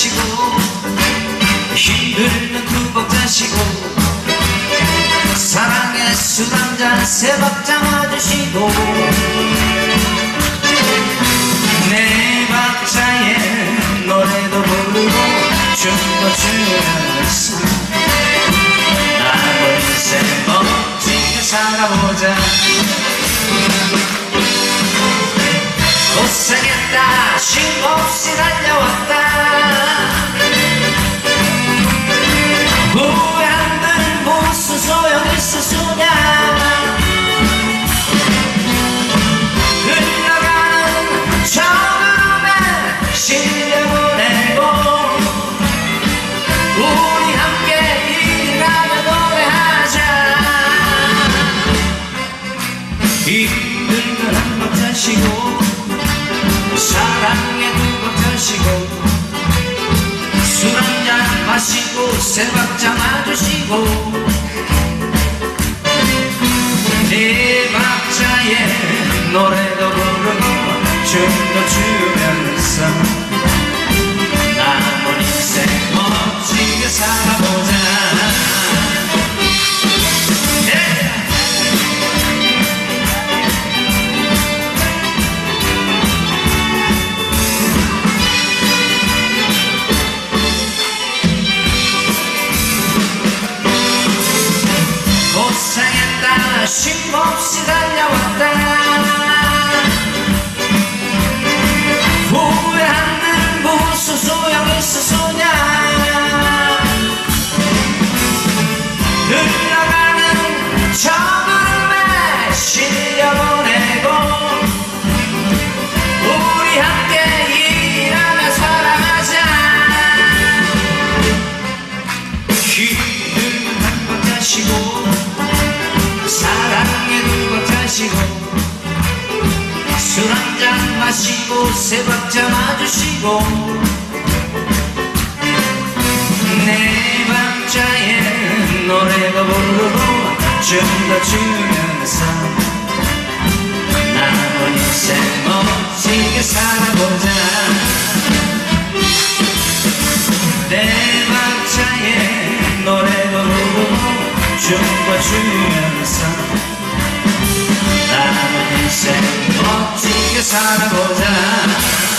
자시고 힘들면 두번 자시고 사랑의 술 한잔 세박 잡아주시고 네 박자의 노래도 부르고 춤도 추면서 남은 인생 멋지게 살아보자. 고생했다 쉼없 우리 함께 일하며 노래하자. 힘들면 한번 자시고 사랑에 두번 자시고 술 한잔 마시고 세박자 맞으시고 네 박자의 노래도 부르고 춤도 추면서 쉼없이 달려왔다 마시고 세 박자 맞으시고 네 박자의 노래도 부르고 춤도 추면서 남은 인생 멋지게 살아보자. 네 박자의 노래도 부르고 춤도 추면서 인생 멋지게 살아보자